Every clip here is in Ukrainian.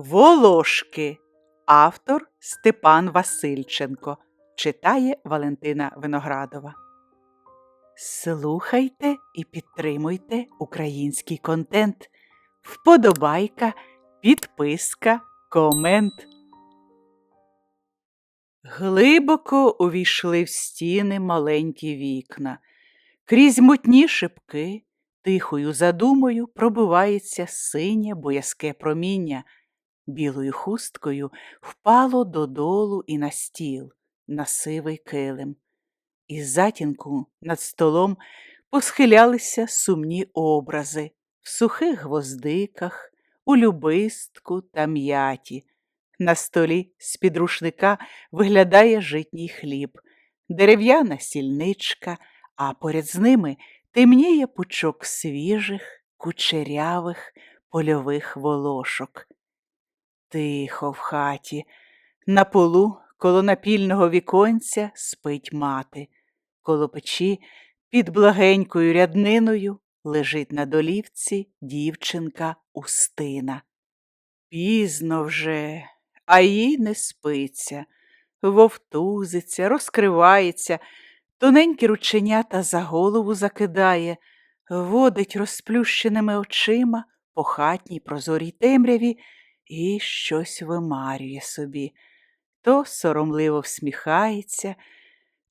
Волошки. Автор Степан Васильченко. Читає Валентина Виноградова. Слухайте і підтримуйте український контент. Вподобайка, підписка, комент. Глибоко увійшли в стіни маленькі вікна. Крізь мутні шибки, тихою задумою пробивається синє боязке проміння. Білою хусткою впало додолу і на стіл, на сивий килим. Із затінку над столом посхилялися сумні образи в сухих гвоздиках, у любистку та м'яті. На столі з-під рушника виглядає житній хліб, дерев'яна сільничка, а поряд з ними темніє пучок свіжих, кучерявих польових волошок. Тихо в хаті, на полу коло напільного віконця спить мати, коло печі під благенькою рядниною лежить на долівці дівчинка Устина. Пізно вже, а їй не спиться, вовтузиться, розкривається, тоненькі рученята за голову закидає, водить розплющеними очима по хатній прозорій темряві і щось вимарює собі. То соромливо всміхається,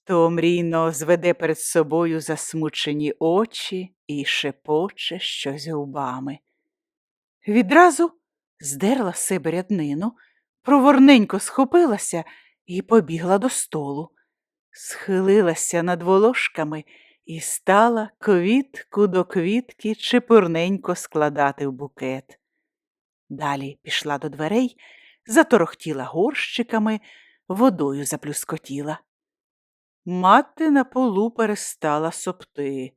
то мрійно зведе перед собою засмучені очі і шепоче щось губами. Відразу здерла себе ряднину, проворненько схопилася і побігла до столу, схилилася над волошками і стала квітку до квітки чепурненько складати в букет. Далі пішла до дверей, заторохтіла горщиками, водою заплюскотіла. Мати на полу перестала сопти,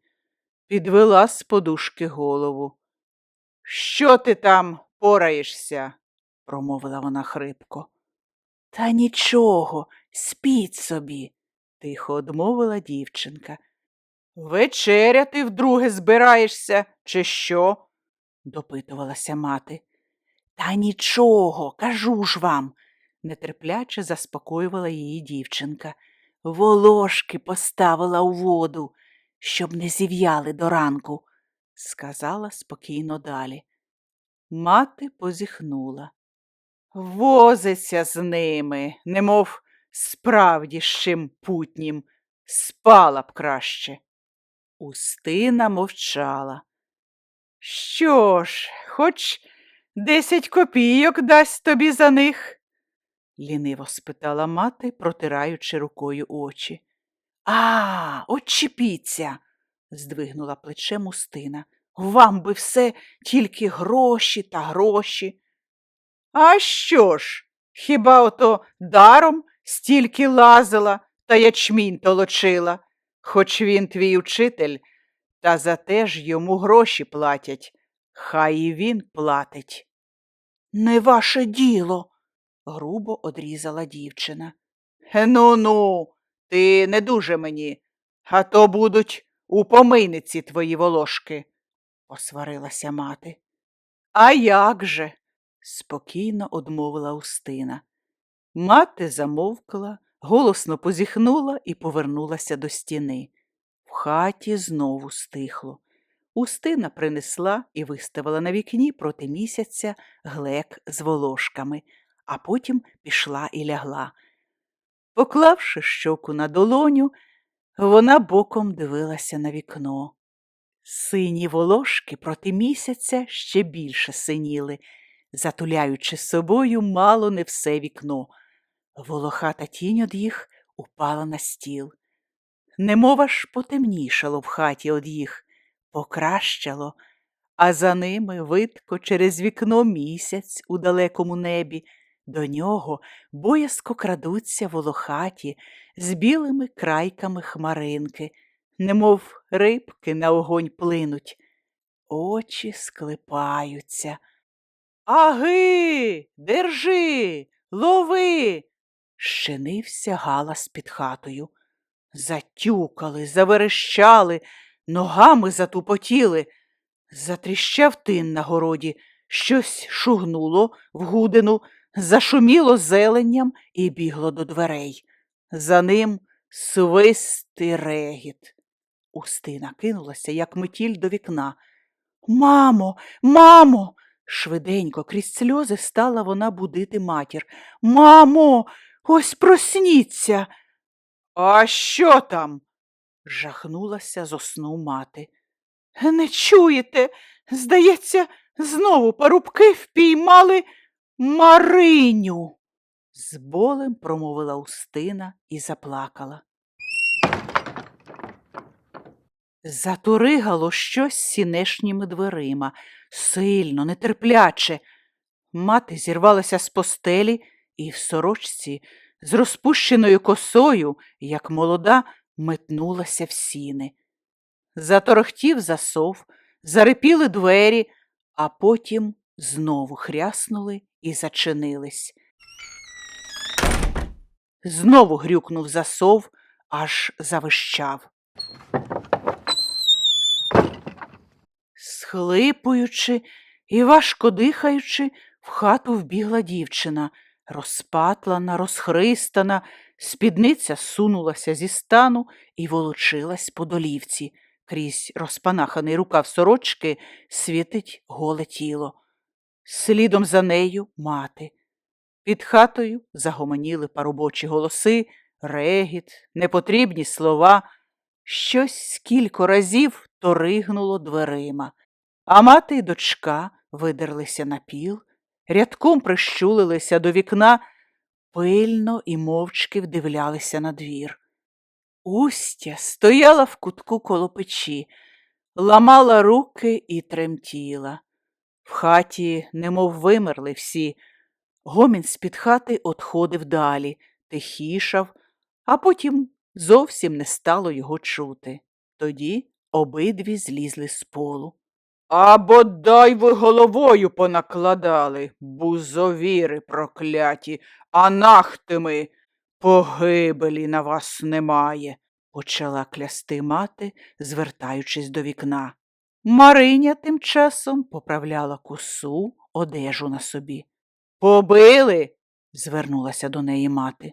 підвела з подушки голову. Що ти там пораєшся? промовила вона хрипко. Та нічого, спіть собі, тихо одмовила дівчинка. Вечеряти вдруге збираєшся, чи що? допитувалася мати. Та нічого, кажу ж вам, нетерпляче заспокоювала її дівчинка. Волошки поставила у воду, щоб не зів'яли до ранку, сказала спокійно далі. Мати позіхнула. Возиться з ними, немов справді з чим путнім, спала б краще. Устина мовчала. Що ж, хоч десять копійок дасть тобі за них? ліниво спитала мати, протираючи рукою очі. А, очіпіться, здвигнула плечем Устина. Вам би все тільки гроші та гроші. А що ж? Хіба ото даром стільки лазила та ячмінь толочила, хоч він твій учитель, та за те ж йому гроші платять, хай і він платить. Не ваше діло, грубо одрізала дівчина. Ну ну, ти не дуже мені, а то будуть у помийниці твої волошки, посварилася мати. А як же? спокійно одмовила Устина. Мати замовкла, голосно позіхнула і повернулася до стіни. В хаті знову стихло. Устина принесла і виставила на вікні проти місяця глек з волошками, а потім пішла і лягла. Поклавши щоку на долоню, вона боком дивилася на вікно. Сині волошки проти місяця ще більше синіли, затуляючи собою мало не все вікно. Волохата тінь од їх упала на стіл. Немова ж потемнішало в хаті од їх, покращало, а за ними видко через вікно місяць у далекому небі. До нього боязко крадуться волохаті з білими крайками хмаринки, немов рибки на огонь плинуть. Очі склепаються. Аги, держи, лови. щинився галас під хатою. Затюкали, заверещали, ногами затупотіли. Затріщав тин на городі, Щось шугнуло в гудину, зашуміло зеленням і бігло до дверей. За ним свист і регіт. Устина кинулася, як метіль до вікна. Мамо, мамо. Швиденько крізь сльози стала вона будити матір. Мамо, ось просніться. А що там? Жахнулася з сну мати. Не чуєте? Здається, знову парубки впіймали Мариню. З болем промовила Устина і заплакала. Затуригало щось сінешніми дверима, сильно, нетерпляче. Мати зірвалася з постелі і в сорочці з розпущеною косою, як молода, метнулася в сіни. Заторохтів засов, зарипіли двері, а потім знову хряснули і зачинились. Знову грюкнув засов, аж завищав. Схлипуючи і важко дихаючи, в хату вбігла дівчина, розпатлана, розхристана, спідниця сунулася зі стану і волочилась по долівці. Крізь розпанаханий рукав сорочки світить голе тіло. Слідом за нею мати. Під хатою загомоніли парубочі голоси, регіт, непотрібні слова. Щось кілько разів торигнуло дверима, а мати й дочка видерлися на піл, рядком прищулилися до вікна, пильно і мовчки вдивлялися на двір. Устя стояла в кутку коло печі, ламала руки і тремтіла. В хаті немов вимерли всі. Гомін з-під хати отходив далі, тихішав, а потім зовсім не стало його чути. Тоді обидві злізли з полу. А бодай ви головою понакладали, бузовіри прокляті, анахтими, погибелі на вас немає, почала клясти мати, звертаючись до вікна. Мариня тим часом поправляла косу, одежу на собі. Побили? звернулася до неї мати.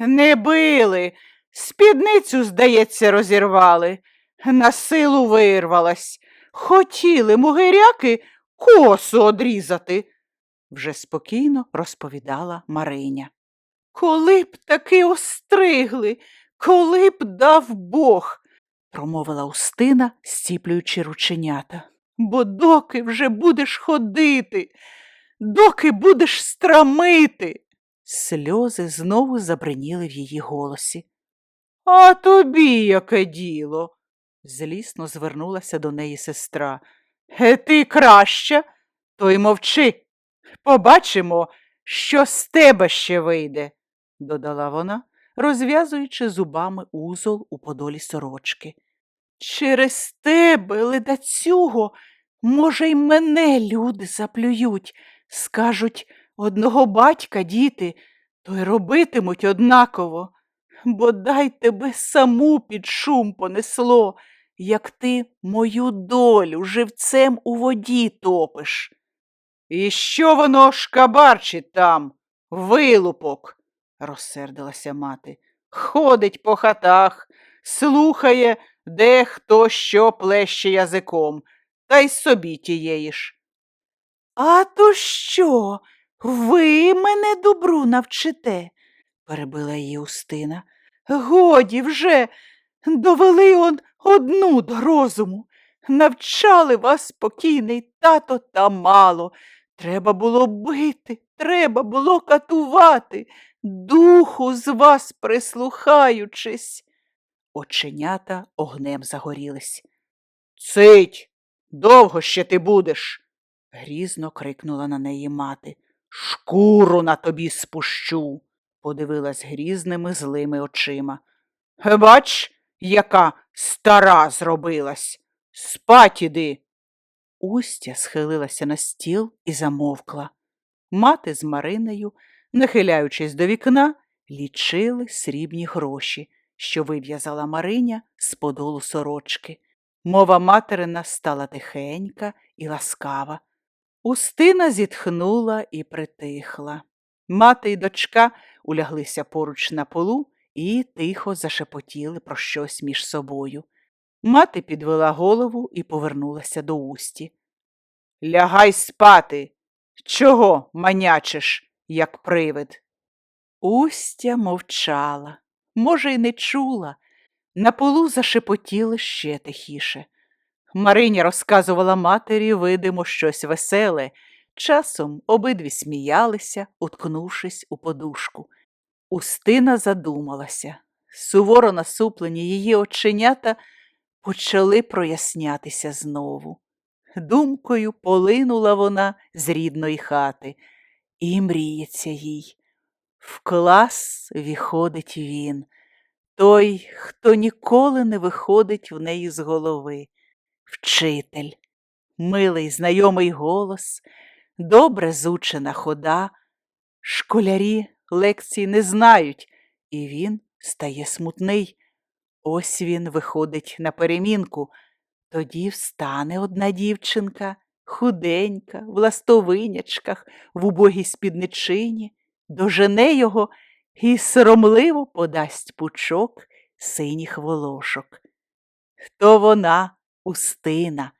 Не били. Спідницю, здається, розірвали. На силу вирвалась. Хотіли мугиряки косу одрізати, вже спокійно розповідала Мариня. Коли б таки остригли, коли б дав Бог, промовила Устина, стіплюючи рученята. Бо доки вже будеш ходити, доки будеш страмити. Сльози знову забриніли в її голосі. А тобі яке діло? Злісно звернулася до неї сестра. Е, ти краща, то й мовчи. Побачимо, що з тебе ще вийде, додала вона, розв'язуючи зубами узол у подолі сорочки. Через тебе, ледацюго, може, й мене люди заплюють, скажуть одного батька діти, то й робитимуть однаково. Бодай тебе саму під шум понесло, як ти мою долю живцем у воді топиш. І що воно шкабарчить там, вилупок, розсердилася мати. Ходить по хатах, слухає, де хто що плеще язиком, та й собі тієї ж. А то що? Ви мене добру навчите, перебила її Устина. Годі вже довели он одну до розуму. Навчали вас спокійний тато та мало. Треба було бити, треба було катувати, духу з вас прислухаючись. Оченята огнем загорілись. Цить, довго ще ти будеш? грізно крикнула на неї мати. Шкуру на тобі спущу, подивилась грізними злими очима. Бач, яка стара зробилась. Спать іди. Устя схилилася на стіл і замовкла. Мати з Маринею, нахиляючись до вікна, лічили срібні гроші, що вив'язала Мариня з подолу сорочки. Мова материна стала тихенька і ласкава. Устина зітхнула і притихла. Мати й дочка уляглися поруч на полу і тихо зашепотіли про щось між собою. Мати підвела голову і повернулася до усті. Лягай спати. Чого манячиш, як привид? Устя мовчала, може, й не чула. На полу зашепотіли ще тихіше. Мариня розказувала матері, видимо, щось веселе. Часом обидві сміялися, уткнувшись у подушку. Устина задумалася. Суворо насуплені її оченята почали прояснятися знову. Думкою полинула вона з рідної хати, і мріється їй. В клас виходить він, той, хто ніколи не виходить в неї з голови. Вчитель, милий знайомий голос, добре зучена хода. Школярі лекцій не знають, і він стає смутний. Ось він виходить на перемінку. Тоді встане одна дівчинка, худенька, в ластовинячках, в убогій спідничині, дожене його і соромливо подасть пучок синіх волошок. То вона Устина.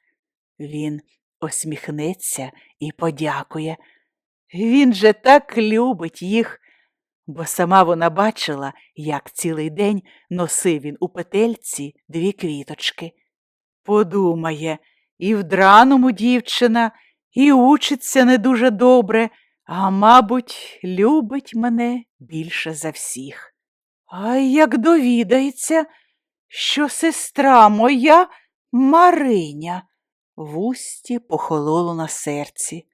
Він осміхнеться і подякує. Він же так любить їх, бо сама вона бачила, як цілий день носив він у петельці дві квіточки. Подумає, і в драному дівчина, і учиться не дуже добре, а, мабуть, любить мене більше за всіх. А як довідається, що сестра моя Мариня в усті похололо на серці.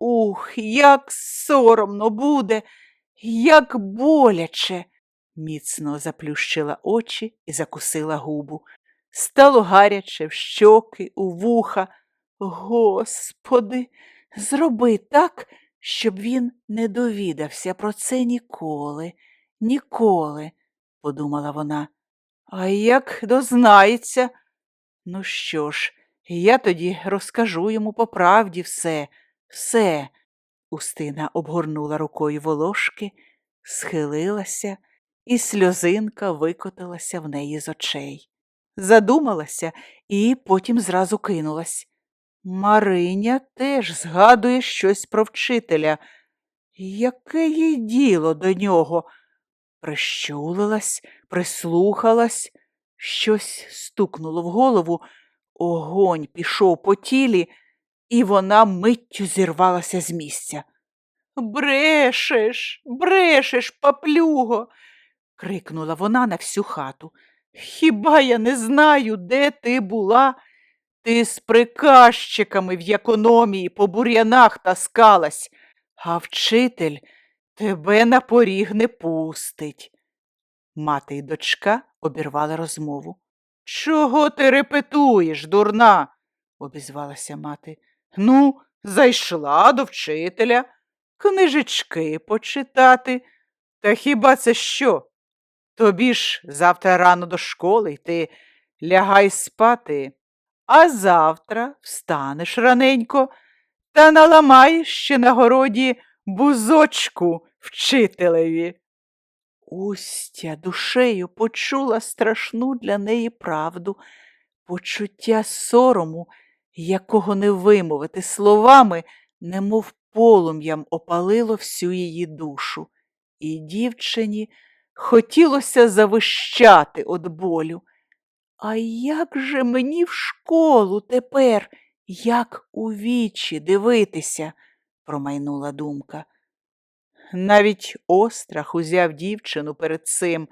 Ух, як соромно буде, як боляче. Міцно заплющила очі і закусила губу. Стало гаряче в щоки, у вуха. Господи, зроби так, щоб він не довідався про це ніколи, ніколи, подумала вона. А як дознається? Ну що ж, я тоді розкажу йому по правді все, все. Устина обгорнула рукою волошки, схилилася, і сльозинка викотилася в неї з очей. Задумалася і потім зразу кинулась. Мариня теж згадує щось про вчителя. Яке їй діло до нього? Прищулилась, прислухалась, щось стукнуло в голову, огонь пішов по тілі, і вона миттю зірвалася з місця. Брешеш, брешеш, паплюго. крикнула вона на всю хату. Хіба я не знаю, де ти була? Ти з приказчиками в економії по бур'янах таскалась, а вчитель тебе на поріг не пустить. Мати й дочка обірвали розмову. Чого ти репетуєш, дурна? обізвалася мати. Ну, зайшла до вчителя, книжечки почитати. Та хіба це що? Тобі ж завтра рано до школи йти, лягай спати, а завтра встанеш раненько та наламаєш ще на городі бузочку вчителеві. Устя душею почула страшну для неї правду, почуття сорому, якого не вимовити словами, немов полум'ям опалило всю її душу, і дівчині хотілося завищати од болю. А як же мені в школу тепер, як у вічі дивитися? промайнула думка. Навіть острах узяв дівчину перед цим.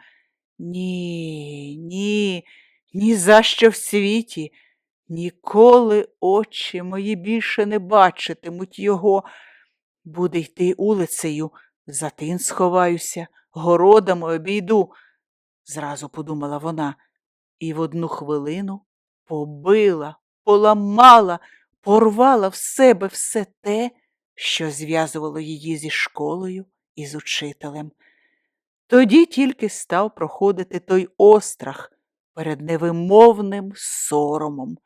Ні, ні, ні за що в світі. Ніколи очі мої більше не бачитимуть його. Буде йти улицею, за тин сховаюся, городами обійду, зразу подумала вона, і в одну хвилину побила, поламала, порвала в себе все те, що зв'язувало її зі школою і з учителем. Тоді тільки став проходити той острах перед невимовним соромом,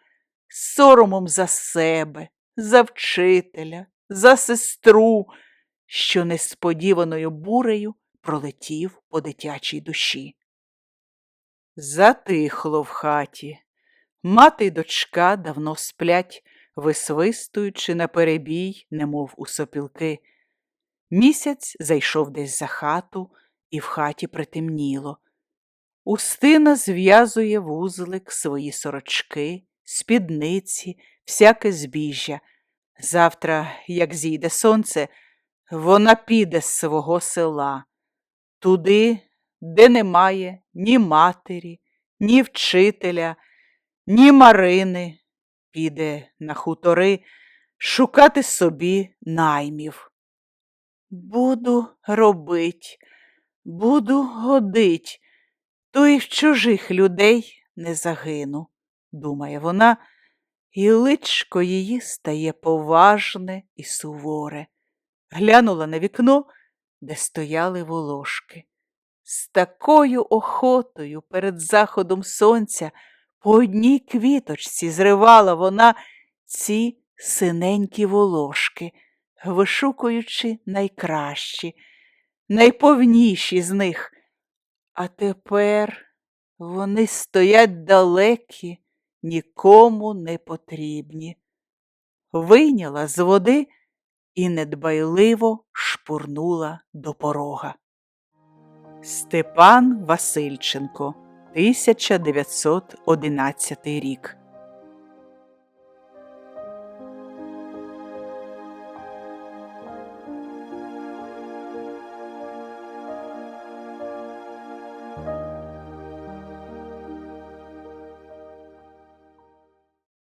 соромом за себе, за вчителя, за сестру, що несподіваною бурею пролетів по дитячій душі. Затихло в хаті. Мати й дочка давно сплять, висвистуючи на перебій, немов у сопілки. Місяць зайшов десь за хату, і в хаті притемніло. Устина зв'язує вузлик свої сорочки, спідниці, всяке збіжжя. Завтра, як зійде сонце, вона піде з свого села, туди, де немає ні матері, ні вчителя, ні Марини, піде на хутори шукати собі наймів. Буду робить, буду годить, то й в чужих людей не загину, думає вона, і личко її стає поважне і суворе. Глянула на вікно, де стояли волошки. З такою охотою перед заходом сонця по одній квіточці зривала вона ці синенькі волошки, вишукуючи найкращі, найповніші з них. А тепер вони стоять далекі, нікому не потрібні. Вийняла з води і недбайливо шпурнула до порога. Степан Васильченко, 1911 рік.